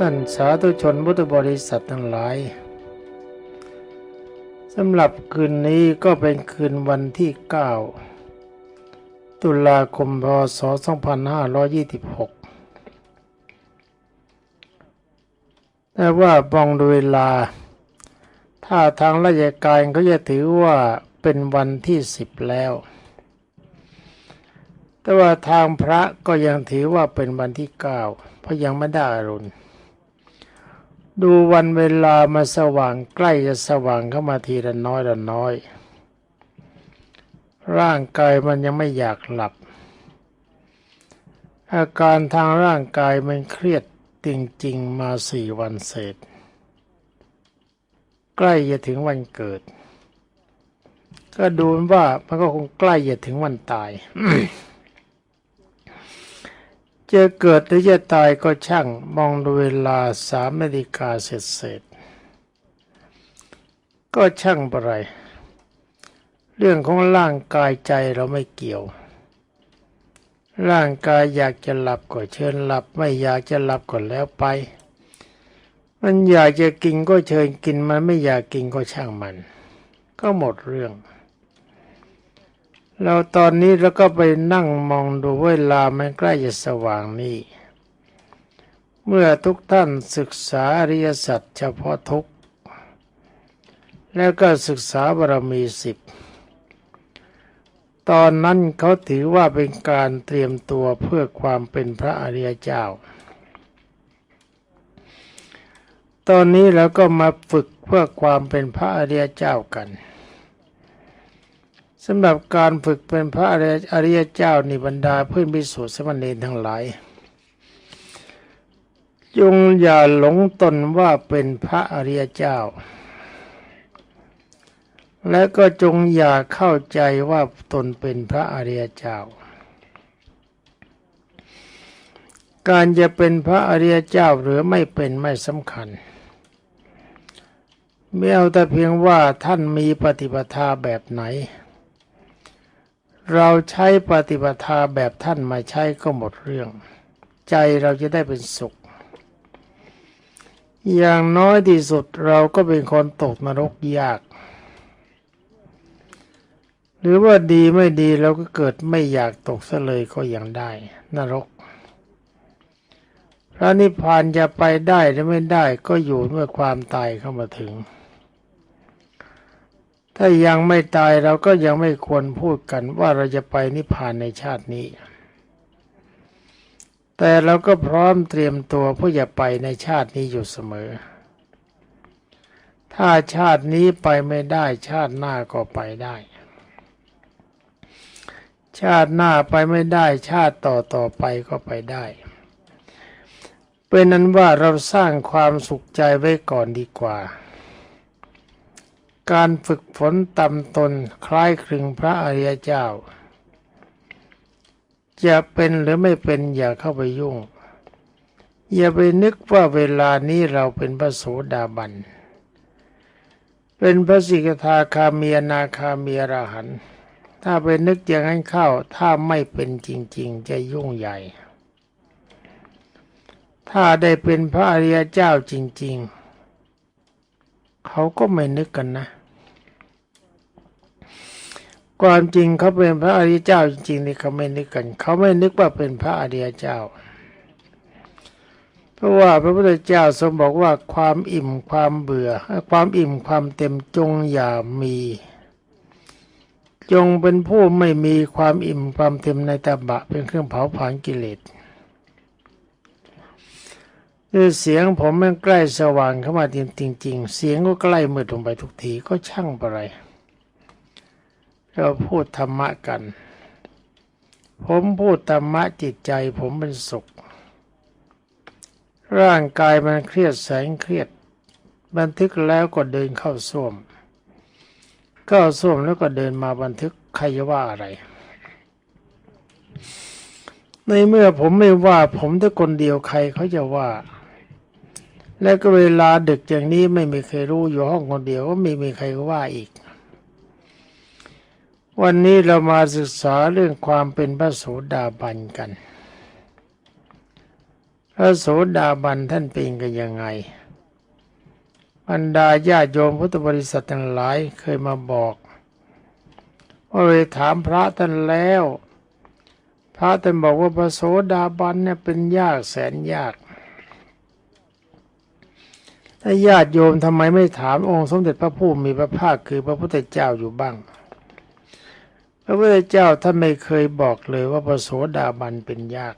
ท่านสาธุชนพุทธบริษัททั้งหลายสำหรับคืนนี้ก็เป็นคืนวันที่ 9 ตุลาคมพศ 2526 แต่ว่าบองดูเวลา ถ้าทางราชการเขาจะถือว่าเป็นวันที่ 10 แล้ว แต่ว่าทางพระก็ยังถือว่าเป็นวันที่ 9 เพราะยังไม่ได้อรุณ ดูวันเวลามาสว่างใกล้จะสว่างเข้ามาทีละน้อยละน้อย ร่างกายมันยังไม่อยากหลับ อาการทางร่างกายมันเครียดจริงๆมาสี่วันเศษใกล้จะถึงวันเกิด ก็ดูว่ามันก็คงใกล้จะถึงวันตาย จะเกิดหรือจะตายก็ช่างมองดูเวลาสามนาฬิกาเสร็จเสร็จก็ช่างอะไร เรื่องของร่างกายใจเราไม่เกี่ยว ร่างกายอยากจะหลับก็เชิญหลับ ไม่อยากจะหลับก็แล้วไป มันอยากจะกินก็เชิญกินมันไม่อยากกินก็ช่างมัน ก็หมดเรื่อง เราตอนนี้เราก็ไปนั่งมองดูเวลามันใกล้จะสว่างนี่ เมื่อทุกท่านศึกษาอริยสัจเฉพาะทุกแล้วก็ศึกษาบารมีสิบตอนนั้นเขาถือว่าเป็นการเตรียมตัวเพื่อความเป็นพระอริยเจ้า ตอนนี้เราก็มาฝึกเพื่อความเป็นพระอริยเจ้ากัน สำหรับการฝึกเป็นพระอริยเจ้านิบรรดาเพื่อนพิสุทธิสมณีทั้งหลาย จงอย่าหลงตนว่าเป็นพระอริยเจ้า และก็จงอย่าเข้าใจว่าตนเป็นพระอริยเจ้า การจะเป็นพระอริยเจ้าหรือไม่เป็นไม่สำคัญไม่เอาแต่เพียงว่าท่านมีปฏิปทาแบบไหน เราใช้ปฏิปทาแบบท่านมาใช้ก็หมดเรื่อง ใจเราจะได้เป็นสุข อย่างน้อยที่สุดเราก็เป็นคนตกนรกยาก หรือว่าดีไม่ดีเราก็เกิดไม่อยากตกซะเลยก็ยังได้ นรก พระนิพพานจะไปได้หรือไม่ได้ก็อยู่เมื่อความตายเข้ามาถึง ถ้ายังไม่ตายเราก็ยังไม่ควรพูดกันว่าเราจะไปนิพพานในชาตินี้ แต่เราก็พร้อมเตรียมตัวเพื่อจะไปในชาตินี้อยู่เสมอ ถ้าชาตินี้ไปไม่ได้ชาติหน้าก็ไปได้ ชาติหน้าไปไม่ได้ชาติต่อต่อไปก็ไปได้ เป็นนั้นว่าเราสร้างความสุขใจไว้ก่อนดีกว่า การฝึกฝนตำตนคล้ายคลึงพระอริยเจ้า จะเป็นหรือไม่เป็นอย่าเข้าไปยุ่ง อย่าไปนึกว่าเวลานี้เราเป็นพระโสดาบัน เป็นพระสิกธาคามีนาคามีราหันถ้าไปนึกอย่างนั้นเข้าถ้าไม่เป็นจริง ๆ จะยุ่งใหญ่ ถ้าได้เป็นพระอริยเจ้าจริง ๆเขาก็ไม่นึกกันนะ ความจริงเขาเป็นพระอริยเจ้าจริงๆนี่เขาไม่นึกกันเขาไม่นึกว่าเป็นพระอริยเจ้า เพราะว่าพระพุทธเจ้าทรงบอกว่าความอิ่มความเบื่อ ความอิ่มความเต็มจงอย่ามี จงเป็นผู้ไม่มีความอิ่มความเต็มในตบะเป็นเครื่องเผาผลาญกิเลสคือเสียงผมมันใกล้สว่างเข้ามาจริงๆ เสียงก็ใกล้มืดลงไปทุกทีก็ช่างอะไร เราพูดธรรมะกัน ผมพูดธรรมะจิตใจผมเป็นสุข ร่างกายมันเครียดแสงเครียด บันทึกแล้วก็เดินเข้าส้วม เข้าส้วมแล้วก็เดินมาบันทึกใครว่าอะไร ในเมื่อผมไม่ว่าผมแต่คนเดียวใครเขาจะว่า แล้วก็เวลาดึกอย่างนี้ไม่มีใครรู้อยู่ห้องคนเดียวก็ไม่มีใครว่าอีก วันนี้เรามาศึกษาเรื่องความเป็นพระโสดาบันกัน พระโสดาบันท่านเป็นกันยังไงบรรดาญาโยมพุทธบริษัททั้งหลายเคยมาบอกว่าไปถามพระท่านแล้ว พระท่านบอกว่าพระโสดาบันเนี่ยเป็นยากแสนยากถ้าญาติโยมทำไมไม่ถามองค์สมเด็จพระผู้มีพระภาคคือพระพุทธเจ้าอยู่บ้าง พระพุทธเจ้าท่านไม่เคยบอกเลยว่าพระโสดาบันเป็นยาก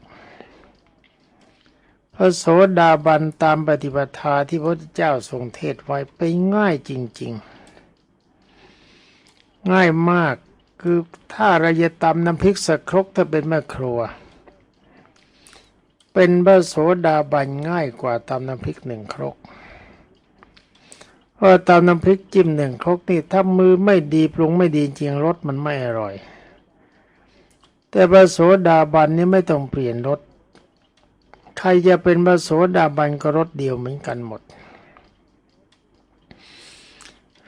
พระโสดาบันตามปฏิปทาที่พระพุทธเจ้าทรงเทศไว้ไปง่ายจริง ๆ ง่ายมากคือถ้าเราจะตำน้ำพริกสักครกถ้าเป็นแม่ครัว เป็นพระโสดาบันง่ายกว่าตำน้ำพริกหนึ่งครก เพราะตำน้ำพริกจิ้มหนึ่งครกนี่ถ้ามือไม่ดีปรุงไม่ดีจริงรสมันไม่อร่อย แต่พระโสดาบันนี่ไม่ต้องเปลี่ยนรสใครจะเป็นพระโสดาบันก็รสเดียวเหมือนกันหมด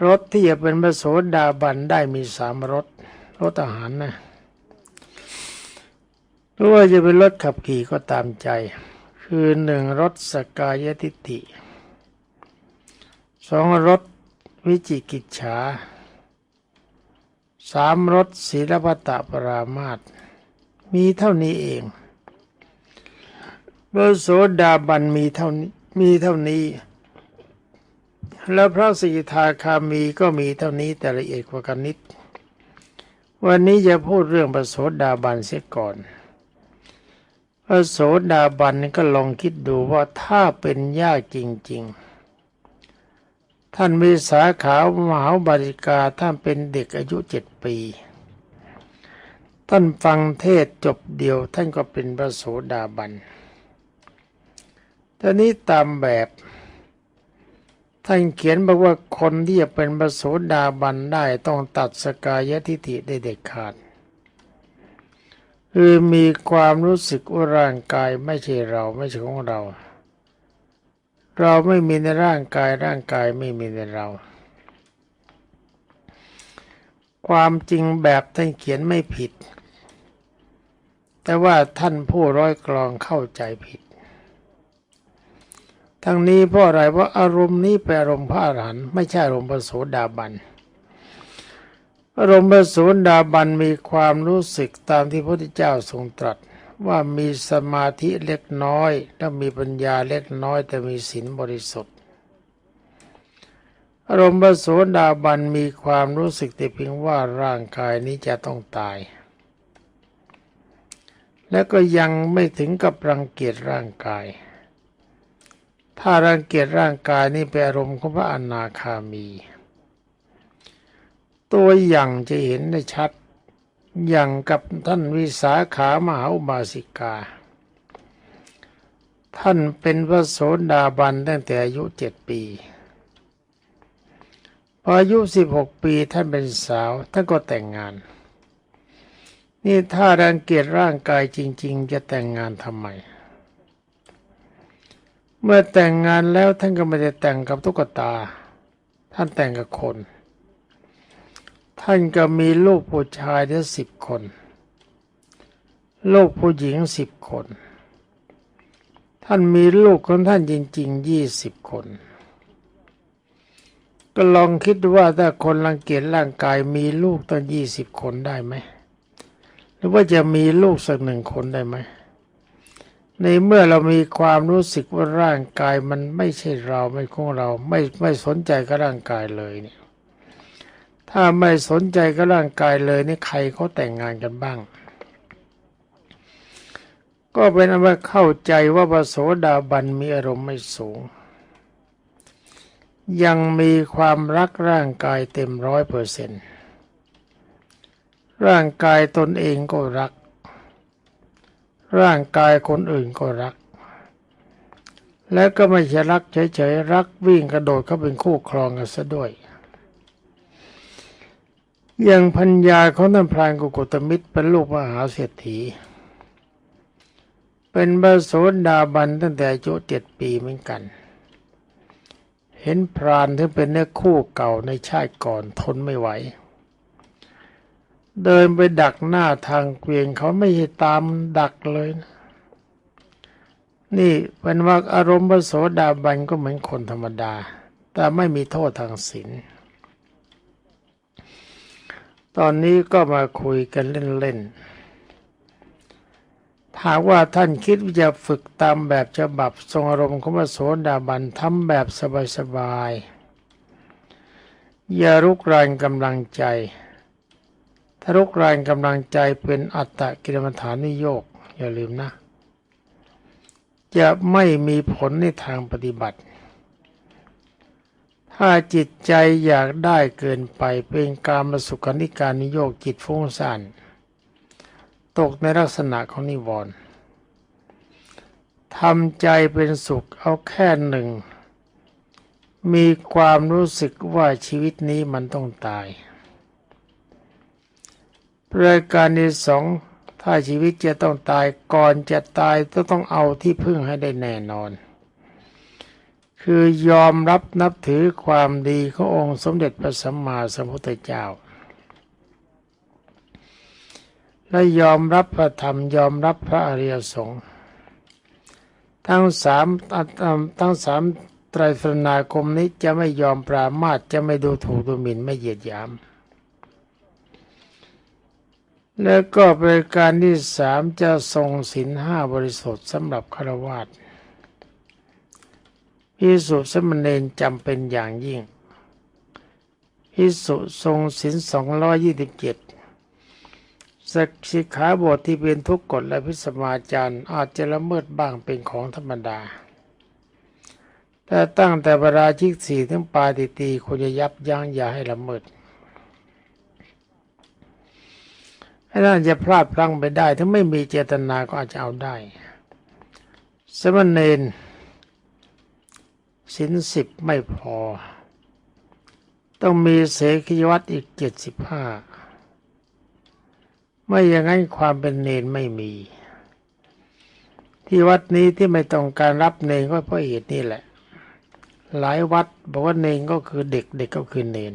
รสที่จะเป็นพระโสดาบันได้มีสามรสรสอาหารนะหรือว่าจะเป็นรถขับขี่ก็ตามใจ คือหนึ่งรถสกายทิฏฐิ สองรถวิจิกิจฉาสามรถศีลพัตตปรามาตมีเท่านี้เองพระโสดาบันมีเท่านี้มีเท่านี้ แล้วพระสีทาคามีก็มีเท่านี้แต่ละเอียดกว่ากันนิด วันนี้จะพูดเรื่องพระโสดาบันเสียก่อนพระโสดาบันก็ลองคิดดูว่าถ้าเป็นยากจริง ๆ ท่านมีสาขาวมหาบาริกาท่านเป็นเด็กอายุเจ็ดปี ท่านฟังเทศจบเดียวท่านก็เป็นพระโสดาบันตอนนี้ตามแบบ ท่านเขียนบอกว่าคนที่จะเป็นพระโสดาบันได้ต้องตัดสกายทิฏฐิได้เด็ดขาดคือมีความรู้สึกว่าร่างกายไม่ใช่เราไม่ใช่ของเรา เราไม่มีในร่างกายร่างกายไม่มีในเรา ความจริงแบบท่านเขียนไม่ผิด แต่ว่าท่านผู้ร้อยกรองเข้าใจผิด ทั้งนี้เพราะอะไรว่าอารมณ์นี้เป็นอารมณ์พระอรหันต์ไม่ใช่อารมณ์พระโสดาบันอารมณ์พระโสดาบันมีความรู้สึกตามที่พระพุทธเจ้าทรงตรัส ว่ามีสมาธิเล็กน้อยและมีปัญญาเล็กน้อยแต่มีศีลบริสุทธิ์ อารมณ์พระโสดาบันมีความรู้สึกแต่เพียงว่าร่างกายนี้จะต้องตาย และก็ยังไม่ถึงกับรังเกียจร่างกาย ถ้ารังเกียจร่างกายนี่เป็นอารมณ์ของพระอนาคามี ตัวอย่างจะเห็นได้ชัด อย่างกับท่านวิสาขามหาอุบาสิกา ท่านเป็นพระโสดาบันตั้งแต่อายุเจ็ดปีพออายุสิบหกปีท่านเป็นสาว ท่านก็แต่งงาน นี่ถ้ารังเกียจร่างกายจริง ๆ จะแต่งงานทำไม เมื่อแต่งงานแล้วท่านก็ไม่ได้แต่งกับตุ๊กตา ท่านแต่งกับคน ท่านก็มีลูกผู้ชายได้สิบคน ลูกผู้หญิงสิบคน ท่านมีลูกของท่านจริงๆยี่สิบคน ก็ลองคิดว่าถ้าคนรังเกียจร่างกายมีลูกตั้งยี่สิบคนได้ไหม หรือว่าจะมีลูกสักหนึ่งคนได้ไหม ในเมื่อเรามีความรู้สึกว่าร่างกายมันไม่ใช่เราไม่ของเรา ไม่ไม่สนใจกับร่างกายเลยเนี่ย ถ้าไม่สนใจกับร่างกายเลยนี่ใครเขาแต่งงานกันบ้าง ก็เป็นว่าเข้าใจว่าพระโสดาบันมีอารมณ์ไม่สูง ยังมีความรักร่างกายเต็มร้อยเปอร์เซ็นต์ร่างกายตนเองก็รัก ร่างกายคนอื่นก็รัก และก็ไม่ใช่รักเฉยๆรักวิ่งกระโดดเขาเป็นคู่ครองกันซะด้วย อย่างพัญญาเของท่านพรานกุกตมิตรเป็นลูกมหาเศรษฐี เป็นบาโสดาบันตั้งแต่อายุเจ็ดปีเหมือนกัน เห็นพรานที่เป็นเนื้อคู่เก่าในชาติก่อนทนไม่ไหว เดินไปดักหน้าทางเกวียนเขาไม่ให้ตามดักเลยนะนี่เป็นว่าอารมณ์พระโสดาบันก็เหมือนคนธรรมดา แต่ไม่มีโทษทางศีล ตอนนี้ก็มาคุยกันเล่นๆถ้าว่าท่านคิดว่าจะฝึกตามแบบฉบับทรงอารมณ์ของพระโสดาบันทำแบบสบายๆ อย่ารุกรานกำลังใจ ถ้ารุกรานกำลังใจเป็นอัตตกิลมัฐานิโยก อย่าลืมนะ จะไม่มีผลในทางปฏิบัติ ถ้าจิตใจอยากได้เกินไปเป็นการมาสุขนิการนิโยกจิตฟุ้งซ่านตกในลักษณะของนิวรณ์ทำใจเป็นสุขเอาแค่หนึ่ง มีความรู้สึกว่าชีวิตนี้มันต้องตายรายการที่สองถ้าชีวิตจะต้องตายก่อนจะตายก็ต้องเอาที่พึ่งให้ได้แน่นอน คือยอมรับนับถือความดีขององค์สมเด็จพระสัมมาสัมพุทธเจ้า และยอมรับพระธรรมยอมรับพระอริยสงฆ์ทั้งสามทั้งสามไตรสรณาคมนี้จะไม่ยอมปรามาสจะไม่ดูถูกดูหมิ่นไม่เหยียดหยาม แล้วก็ป็นการที่สามจะทรงศีลห้าบริสุทธิ์สำหรับฆราวาส พิสุสมณเณรจำเป็นอย่างยิ่งพิสุทรงศีลสองร้อยยี่สิบเจ็ดสักสิขาบทที่เป็นทุกกฎและพิสมาจารย์อาจจะละเมิดบ้างเป็นของธรรมดา แต่ตั้งแต่บราชิกสี่ถึงปาติตีควรจะยับยั้งอย่าให้ละเมิดให้น่าจะพลาดพลั้งไปได้ ถ้าไม่มีเจตนาก็อาจจะเอาได้ สมณเณร สินสิบไม่พอ ต้องมีเสขีวัตอีกเจ็ดสิบห้าไม่อย่างนั้นความเป็นเนนไม่มี ที่วัดนี้ที่ไม่ต้องการรับเนนก็เพราะเหตุนี่แหละ หลายวัดบอกว่าเนนก็คือเด็กเด็กก็คือเนน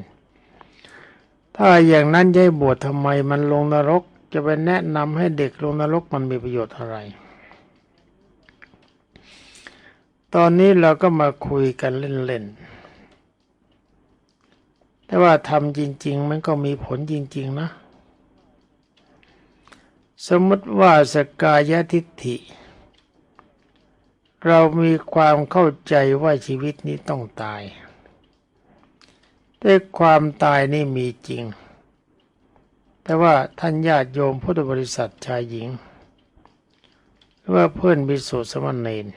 ถ้าอย่างนั้นจะให้บวชทำไมมันลงนรก จะไปแนะนำให้เด็กลงนรกมันมีประโยชน์อะไร ตอนนี้เราก็มาคุยกันเล่นๆ แต่ว่าทำจริง ๆ มันก็มีผลจริง ๆ นะ สมมติว่าสกายทิฏฐิ เรามีความเข้าใจว่าชีวิตนี้ต้องตาย แต่ความตายนี่มีจริง แต่ว่าท่านญาติโยมพุทธบริษัทชายหญิง หรือว่าเพื่อนบิสุสมณเณร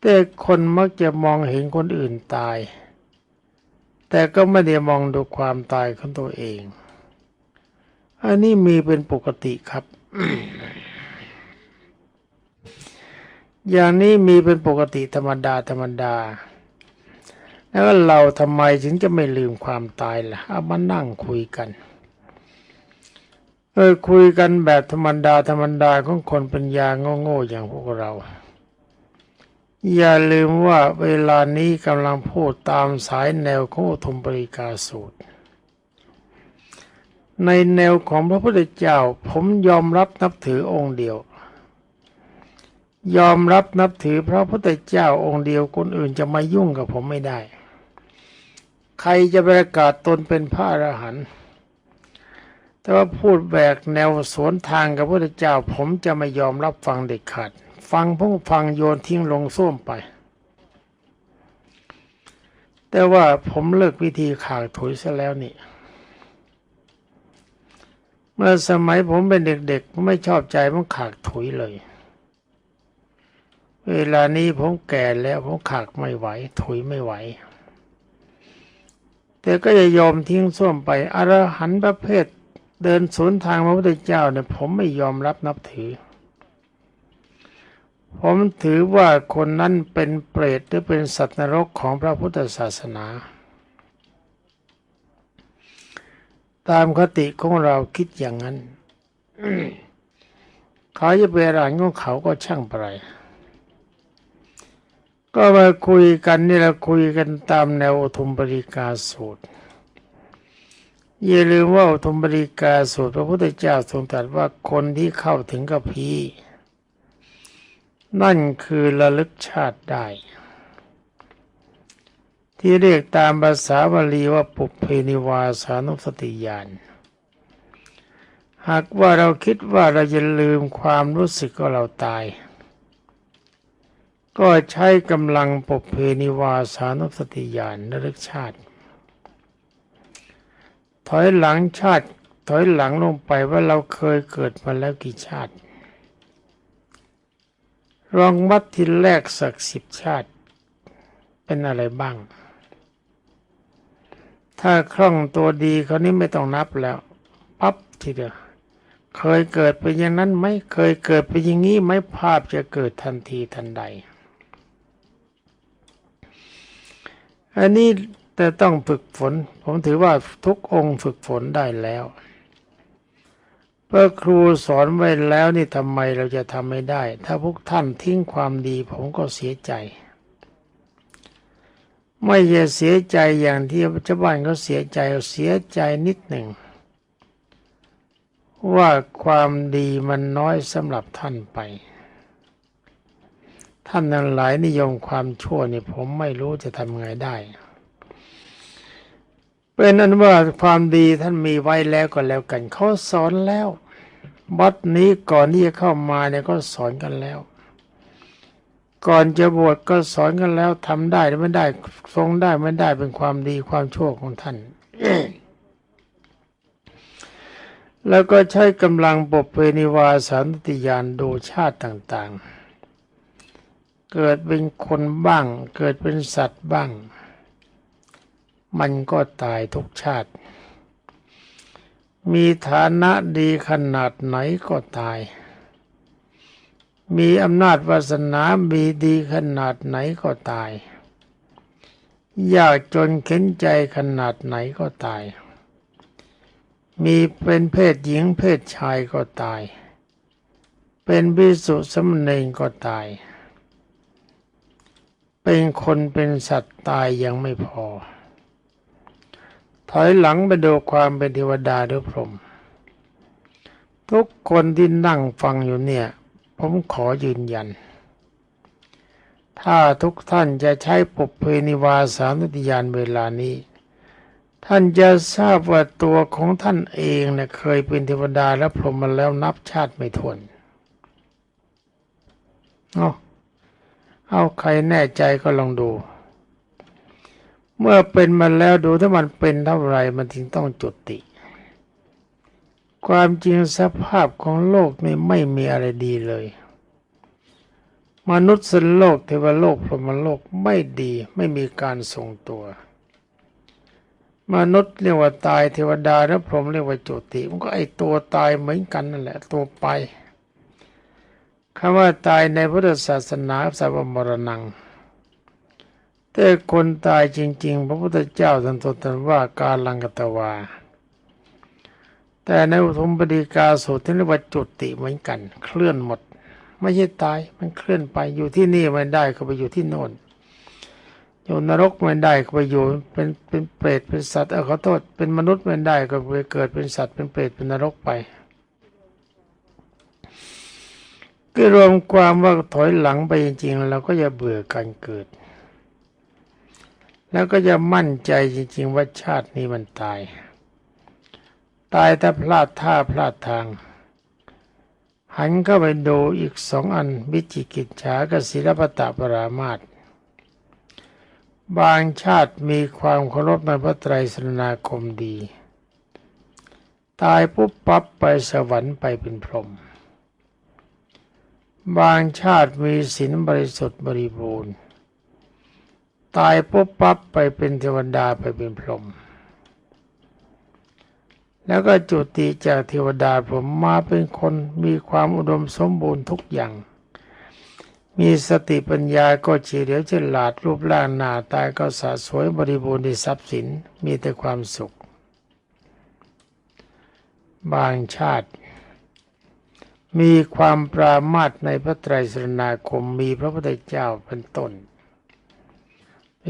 แต่คนมักจะมองเห็นคนอื่นตาย แต่ก็ไม่ได้มองดูความตายของตัวเอง อันนี้มีเป็นปกติครับ อย่างนี้มีเป็นปกติธรรมดาธรรมดา แล้วเราทำไมถึงจะไม่ลืมความตายล่ะเอามานั่งคุยกันเออคุยกันแบบธรรมดาธรรมดาของคนปัญญาโง่ๆอย่างพวกเรา อย่าลืมว่าเวลานี้กำลังพูดตามสายแนวของอุทมปริกาสูตร ในแนวของพระพุทธเจ้าผมยอมรับนับถือองค์เดียว ยอมรับนับถือพระพุทธเจ้าองค์เดียวคนอื่นจะมายุ่งกับผมไม่ได้ ใครจะประกาศตนเป็นพระอรหันต์แต่ว่าพูดแบกแนวสวนทางกับพระพุทธเจ้า ผมจะไม่ยอมรับฟังเด็ดขาด ฟังพวกฟังโยนทิ้งลงส้วมไป แต่ว่าผมเลิกวิธีขากถุยซะแล้วนี่ เมื่อสมัยผมเป็นเด็กๆผมไม่ชอบใจผมขากถุยเลย เวลานี้ผมแก่แล้วผมขากไม่ไหว ถุยไม่ไหว แต่ก็จะยอมทิ้งส้วมไปอรหันต์ประเภทเดินสวนทางพระพุทธเจ้าเนี่ยผมไม่ยอมรับนับถือ ผมถือว่าคนนั้นเป็นเปรตหรือเป็นสัตว์นรกของพระพุทธศาสนา ตามคติของเราคิดอย่างนั้นเขาจะเป็นอะไรของเขาก็ช่างไปก็มาคุยกันนี่เราคุยกันตามแนวอุทุมปริกาสูตรอย่าลืมว่าอุทุมปริกาสูตรพระพุทธเจ้าทรงตรัสว่าคนที่เข้าถึงกับพี นั่นคือระลึกชาติได้ ที่เรียกตามภาษาบาลีว่าปุเพนิวาสานุสติญาณหากว่าเราคิดว่าเราจะลืมความรู้สึกว่าเราตาย ก็ใช้กำลังปุเพนิวาสานุสติญาณระลึกชาติ ถอยหลังชาติ ถอยหลังลงไปว่าเราเคยเกิดมาแล้วกี่ชาติ ลองวัดทีแรกสักสิบชาติ เป็นอะไรบ้าง ถ้าคล่องตัวดีเขานี้ไม่ต้องนับแล้ว ปั๊บทีเดียวเคยเกิดเป็นอย่างนั้นไหมเคยเกิดเป็นอย่างนี้ไหมภาพจะเกิดทันทีทันใด อันนี้แต่ต้องฝึกฝน ผมถือว่าทุกองค์ฝึกฝนได้แล้ว เมื่อครูสอนไว้แล้วนี่ทำไมเราจะทำไม่ได้ ถ้าพวกท่านทิ้งความดีผมก็เสียใจ ไม่จะเสียใจอย่างที่ชาวบ้านเขาเสียใจเสียใจนิดหนึ่ง ว่าความดีมันน้อยสำหรับท่านไป ท่านนั้นหลายนิยมความชั่วนี่ผมไม่รู้จะทำไงได้ เป็นนั้นว่าความดีท่านมีไว้แล้วก็แล้วกันเขาสอนแล้ววัดนี้ก่อนที่จะเข้ามาเนี่ยก็สอนกันแล้ว ก่อนจะบวชก็สอนกันแล้วทำได้หรือไม่ได้ทรงได้ไม่ได้เป็นความดีความชั่วของท่านแล้วก็ใช้กำลังปบเปนิวาสันติยานดูชาติต่าง ๆ เกิดเป็นคนบ้าง เกิดเป็นสัตว์บ้าง มันก็ตายทุกชาติ มีฐานะดีขนาดไหนก็ตาย มีอำนาจวาสนามีดีขนาดไหนก็ตาย ยากจนเข็นใจขนาดไหนก็ตาย มีเป็นเพศหญิงเพศชายก็ตาย เป็นบิสุสมณีก็ตาย เป็นคนเป็นสัตว์ตายยังไม่พอ ถอยหลังไปดูความเป็นเทวดาหรือพรหมทุกคนที่นั่งฟังอยู่เนี่ย ผมขอยืนยัน ถ้าทุกท่านจะใช้ปุเพนิวาสานุติยานเวลานี้ ท่านจะทราบว่าตัวของท่านเองเนี่ยเคยเป็นเทวดาและพรหมมาแล้วนับชาติไม่ถ้วนเอาเอาใครแน่ใจก็ลองดู เมื่อเป็นมาแล้วดูถ้ามันเป็นเท่าไรมันถึงต้องจุติ ความจริงสภาพของโลกนี่ไม่มีอะไรดีเลย มนุษย์สโลกเทวโลกพรหมโลกไม่ดีไม่มีการทรงตัว มนุษย์เรียกว่าตายเทวดาและพรหมเรียกว่าจุติ มันก็ไอตัวตายเหมือนกันนั่นแหละ ตัวไปคำว่าตายในพุทธศาสนาสัพมรณัง แต่คนตายจริง ๆ พระพุทธเจ้าท่านตรัสว่าการลังกตวา แต่ในอุทมปฏิกาสูตรที่เรียกว่าจุติเหมือนกัน เคลื่อนหมด ไม่ใช่ตายมันเคลื่อนไปอยู่ที่นี่ไม่ได้ก็ไปอยู่ที่โน่นอยู่นรกไม่ได้ก็ไปอยู่เป็นเป็นเปรตเป็นสัตว์เออขอโทษเป็นมนุษย์ไม่ได้ก็ไปเกิดเป็นสัตว์เป็นเปรตเป็นนรกไปก็รวมความว่าถอยหลังไปจริง ๆ เราก็จะเบื่อการเกิด แล้วก็จะมั่นใจจริง ๆ ว่าชาตินี้มันตาย ตายถ้าพลาดท่าพลาดทาง หันเข้าไปดูอีกสองอันวิจิกิจฉากับศิลปตะปรามาตบางชาติมีความเคารพในพระไตรสรณาคมดี ตายปุ๊บปั๊บไปสวรรค์ไปเป็นพรหมบางชาติมีศีลบริสุทธิ์บริบูรณ์ ตายปุ๊บปั๊บไปเป็นเทวดาไปเป็นพรหมแล้วก็จุติจากเทวดาผมมาเป็นคนมีความอุดมสมบูรณ์ทุกอย่าง มีสติปัญญาก็เฉลียวฉลาดรูปร่างหน้าตาก็สะสวยบริบูรณ์ในทรัพย์สินมีแต่ความสุข บางชาติ มีความปรามาตในพระไตรสรณาคมมีพระพุทธเจ้าเป็นต้น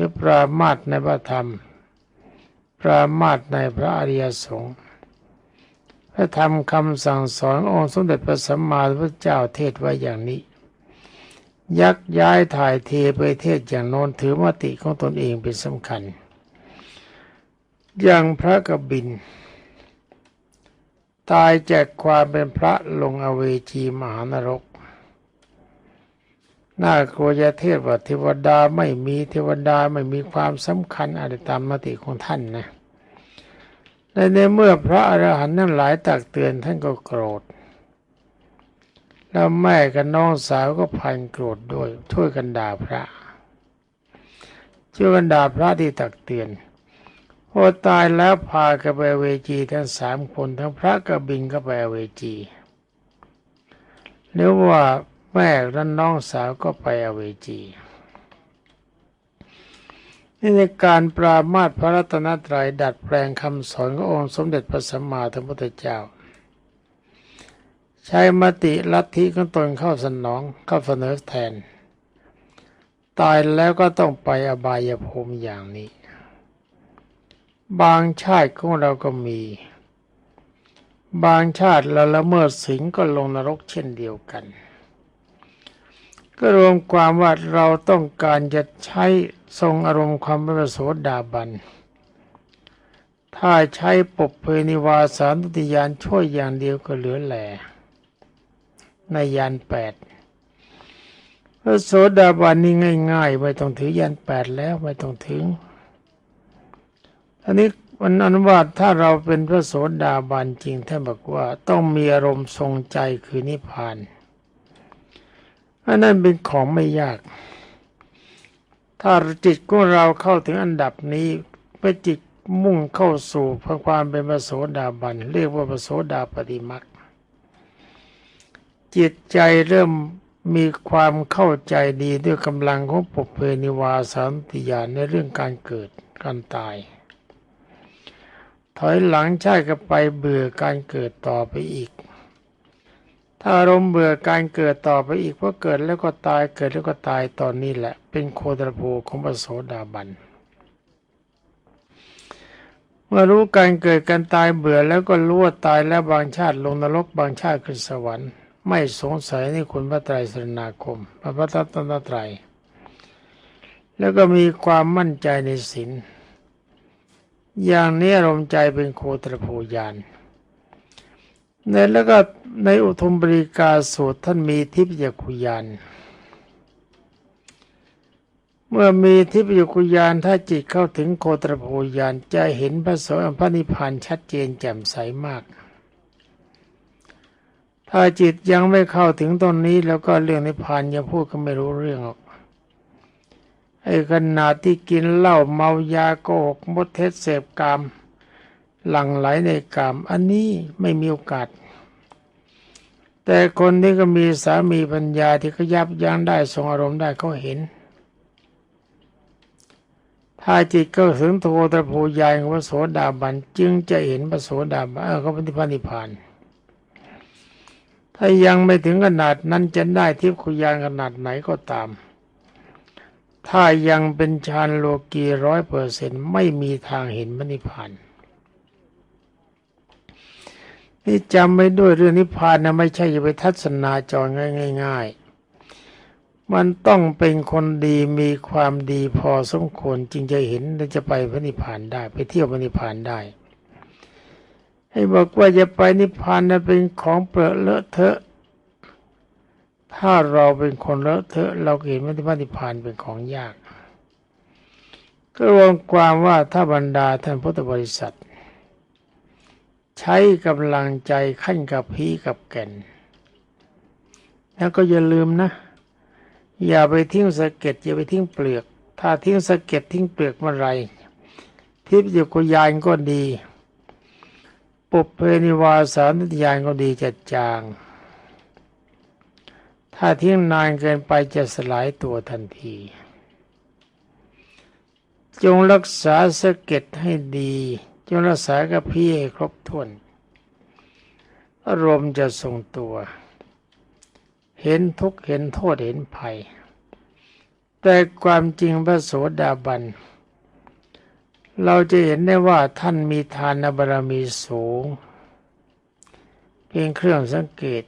รือปรามาตในพระธรรม ปรามาตในพระอริยสงฆ์พระธรรมคำสั่งสอนองค์สมเด็จพระสัมมาสัมพุทธเจ้าเทศไว้อย่างนี้ ยักย้ายถ่ายเทไปเทศอย่างโน้นถือมติของตนเองเป็นสำคัญ อย่างพระกบิน ตายจากความเป็นพระลงอเวจีมหานรก น่ากลัวจะเทศว่าเทวดาไม่มีเทวดาไม่มีความสำคัญอะไรตามมติของท่านนะและในเมื่อพระอรหันต์นั้นหลายตักเตือนท่านก็โกรธ แล้วแม่กับน้องสาวก็พันโกรธด้วยช่วยกันด่าพระช่วยกันด่าพระที่ตักเตือนพอตายแล้วพากันไปเวจีทั้งสามคนทั้งพระกับบินก็ไปเวจีหรือว่า แม่และน้องสาวก็ไปอเวจีนี่ในการปรามาสพระรัตนตรัยดัดแปลงคำสอนขององค์สมเด็จพระสัมมาสัมพุทธเจ้า ใช้มติลัทธิของตนเข้าสนองเข้าเสนอแทน ตายแล้วก็ต้องไปอบายภูมิอย่างนี้ บางชาติของเราก็มี บางชาติเราละเมิดศีลก็ลงนรกเช่นเดียวกัน ก็รวมความว่าเราต้องการจะใช้ทรงอารมณ์ความเป็นโสดาบัน ถ้าใช้ปบเพนิวาสานุติยานช่วยอย่างเดียวก็เหลือแหล่ในยานแปดพระโสดาบันนี่ง่ายๆไม่ต้องถือยานแปดแล้วไม่ต้องถึงอันนี้วันนั้นว่าถ้าเราเป็นพระโสดาบันจริงท่านบอกว่าต้องมีอารมณ์ทรงใจคือนิพพาน อันนั้นเป็นของไม่ยาก ถ้าจิตของเราเข้าถึงอันดับนี้ไปจิตมุ่งเข้าสู่พระความเป็นพระโสดาบัน เรียกว่าพระโสดาปฏิมักจิตใจเริ่มมีความเข้าใจดีด้วยกำลังของปุเพนิวาสานติญาณในเรื่องการเกิดการตาย ถอยหลังใช่ก็ไปเบื่อการเกิดต่อไปอีก ถ้าอารมณ์เบื่อการเกิดต่อไปอีกเพราะเกิดแล้วก็ตายเกิดแล้วก็ตายตอนนี้แหละ เป็นโคตรภูของพระโสดาบันเมื่อรู้การเกิดการตายเบื่อแล้วก็รู้ว่าตายแล้วบางชาติลงนรกบางชาติขึ้นสวรรค์ ไม่สงสัยในคุณพระไตรสรณาคม พระพุทธตนตรัย แล้วก็มีความมั่นใจในศีลอย่างนี้อารมณ์ใจเป็นโคตรภูยาน ในแล้วก็ในอุทุมบริกาสูตรท่านมีทิพยคุยาน เมื่อมีทิพยคุยานถ้าจิตเข้าถึงโคตรภูยานจะเห็นพระโสพระนิพพานชัดเจนแจ่มใสมาก ถ้าจิตยังไม่เข้าถึงตรงนี้แล้วก็เรื่องนิพพานยังพูดก็ไม่รู้เรื่องหรอกไอ้ขนาดที่กินเหล้าเมายาโกหกมดเท็จเสพกาม หลั่งไหลในกาม อันนี้ไม่มีโอกาส แต่คนที่ก็มีสามีปัญญาที่เขายับยั้งได้ทรงอารมณ์ได้เขาเห็น ถ้าจิตก็ถึงโทตะโพยายของพระโสดาบันจึงจะเห็นพระโสดาบันเขาเป็นพระนิพานถ้ายังไม่ถึงขนาดนั้นจะได้ทิพคุยานขนาดไหนก็ตาม ถ้ายังเป็นฌานโลกีร้อยเปอร์เซ็นไม่มีทางเห็นมรรนิพา นี่จำไว้ด้วยเรื่องนิพพานนะไม่ใช่จะไปทัศนาจอง่าย ๆ มันต้องเป็นคนดีมีความดีพอสมควรจึงจะเห็นและจะไปพระนิพพานได้ไปเที่ยวพระนิพพานได้ ให้บอกว่าจะไปนิพพานนั้นเป็นของเปรอะเลอะเทอะ ถ้าเราเป็นคนเลอะเทอะ เราเห็นว่านิพพานเป็นของยากก็รวมความว่าถ้าบรรดาท่านพุทธบริษัท ใช้กำลังใจขั้นกับพีกับแก่น แล้วก็อย่าลืมนะ อย่าไปทิ้งสะเก็ดอย่าไปทิ้งเปลือก ถ้าทิ้งสะเก็ดทิ้งเปลือกเมื่อไรทิพย์อยู่กุยานก็ดีปุเพนิวาสานิยานก็ดีจะจาง ถ้าทิ้งนานเกินไปจะสลายตัวทันที จงรักษาสะเก็ดให้ดี จงรักษากระพี้ให้ครบถ้วน อารมณ์จะทรงตัว เห็นทุกเห็นโทษเห็นภัย แต่ความจริงพระโสดาบัน เราจะเห็นได้ว่าท่านมีทานบารมีสูง เป็นเครื่องสังเกต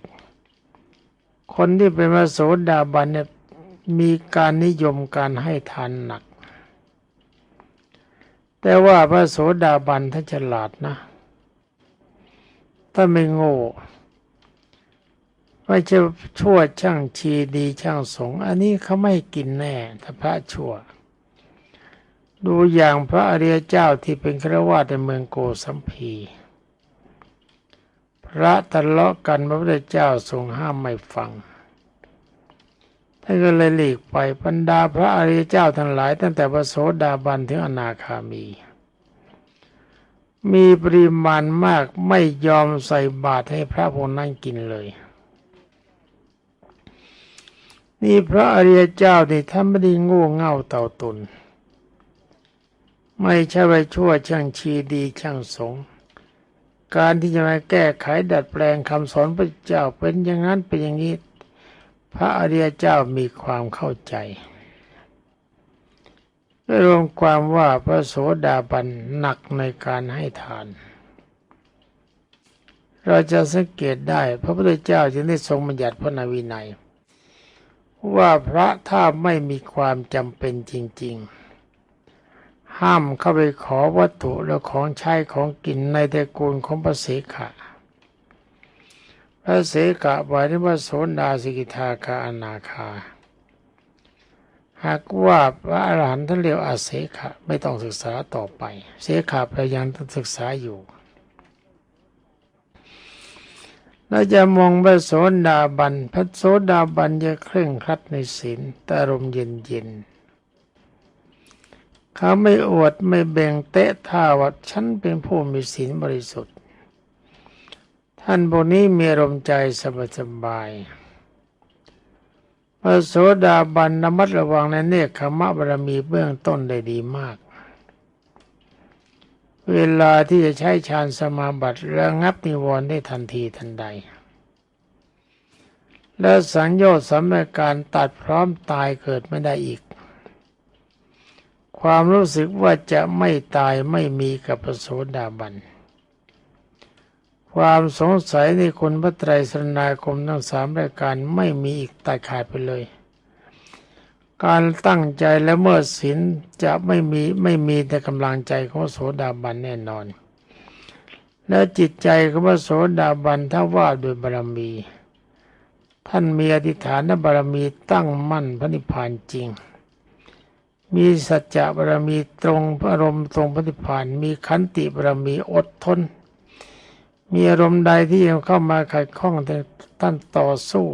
คนที่เป็นพระโสดาบันเนี่ยมีการนิยมการให้ทานหนัก แต่ว่าพระโสดาบันท่านฉลาดนะถ้าไม่โง่ไม่จะชั่วช่างชีดีช่างสง อันนี้เขาไม่กินแน่ถ้าพระชั่ว ดูอย่างพระอริยเจ้าที่เป็นฆราวาสในเมืองโกสัมพีพระทะเลาะกันพระพุทธเจ้าทรงห้ามไม่ฟัง ท่านก็เลยหลีกไปบรรดาพระอริยเจ้าทั้งหลาย ตั้งแต่พระโสดาบันถึงอนาคามี มีปริมาณมากไม่ยอมใส่บาตรให้พระพงนั้นกินเลย นี่พระอริยเจ้านี่ท่านไม่ได้โง่เง่าเต่าตุน ไม่ใช่ไปชั่วช่างชีดีช่างสงการที่จะมาแก้ไขดัดแปลงคำสอนพระเจ้าเป็นอย่างนั้นเป็นอย่างนี้ พระอริยเจ้ามีความเข้าใจรวมความว่าพระโสดาบันหนักในการให้ทาน เราจะสังเกตได้พระพุทธเจ้าจึงได้ทรงบัญญัติพระนาวินัย ว่าพระถ้าไม่มีความจำเป็นจริง ๆ ห้ามเข้าไปขอวัตถุและของใช้ของกินในตระกูลของพระเสขะ พระเสกะบายนิวโสดาสิกิทาคาอนาคา หากว่าพระอรหันต์ท่านเรียกอาเสขะไม่ต้องศึกษาต่อไป เสขะพยายามต้องศึกษาอยู่เราจะมองพระโสดาบัน พระโสดาบันจะเคร่งครัดในศีลแต่อารมณ์เย็นเย็นเขาไม่อวดไม่แบ่งเตะท่าว่าฉันเป็นผู้มีศีลบริสุทธิ์ ท่านพวกนี้มีอารมณ์ใจสบายสบายพระโสดาบันนมัดระวังในเนคขมะบารมีเบื้องต้นได้ดีมาก เวลาที่จะใช้ฌานสมาบัติระงับนิวรณ์ได้ทันทีทันใด และสังโยชน์สำหรับการตัดพร้อมตายเกิดไม่ได้อีก ความรู้สึกว่าจะไม่ตายไม่มีกับพระโสดาบัน ความสงสัยในคุณพระไตรสรณาคมทั้งสามรายการไม่มีอีกตัดขาดไปเลย การตั้งใจและเมื่อศีลจะไม่มีไม่มีแต่กำลังใจของโสดาบันแน่นอน และจิตใจของพระโสดาบันถ้าว่าโดยบารมี ท่านมีอธิษฐานบารมีตั้งมั่นพระนิพพานจริง มีสัจจะบารมีตรงอารมณ์ตรงพระนิพพานมีขันติบารมีอดทน มีอารมณ์ใดที่เข้ามาขัดข้องแต่ท่านต่อสู้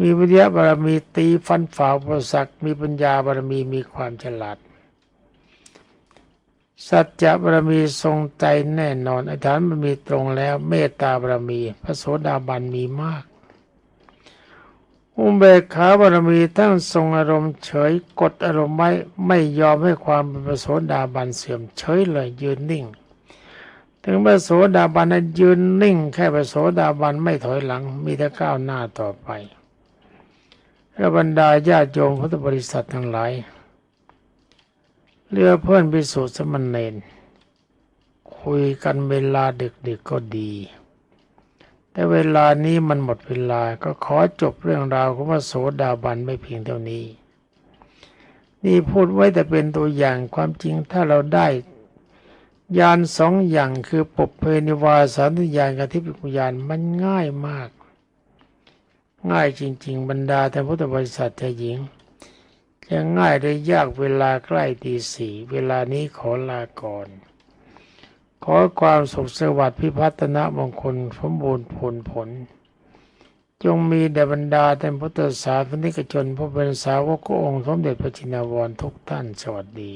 มีวิทยาบารมีตีฟันฝ่าอุปสรรคมีปัญญาบารมีมีความฉลาด สัจจะบารมีทรงใจแน่นอนอาจารย์มันมีตรงแล้ว เมตตาบารมี พระโสดาบันมีมาก อุเบกขาบารมีทั้งทรงอารมณ์เฉยกดอารมณ์ไว้ไม่ยอมให้ความเป็นพระโสดาบันเสื่อมเฉยเลยยืนนิ่ง ถึงพระโสดาบันยืนนิ่งแค่พระโสดาบันไม่ถอยหลัง มีแต่ก้าวหน้าต่อไประบรรดาญาโยมพุทธบริษัททั้งหลายเรือเพื่อนพิสุทธิสมณเณรคุยกันเวลาดึกๆกก็ดี แต่เวลานี้มันหมดเวลาก็ขอจบเรื่องราวของพระโสดาบันไม่เพียงเท่านี้ นี่พูดไว้แต่เป็นตัวอย่างความจริงถ้าเราได้ ยานสองอย่างคือปบเพนิวาสานุญาณกับทิพยกุญานมันง่ายมาก ง่ายจริง ๆ บรรดาแต่พุทธบริษัทชายหญิงจะง่ายได้ยากเวลาใกล้ตีสี่เวลานี้ขอลาก่อน ขอความสุขสวัสดิ์พิพัฒนมงคลสมบูรณ์ผลผล จงมีแด่บรรดาแต่พุทธศาสนิกชนผู้เป็นสาวกองค์สมเด็จพระจินวรทุกท่านสวัสดี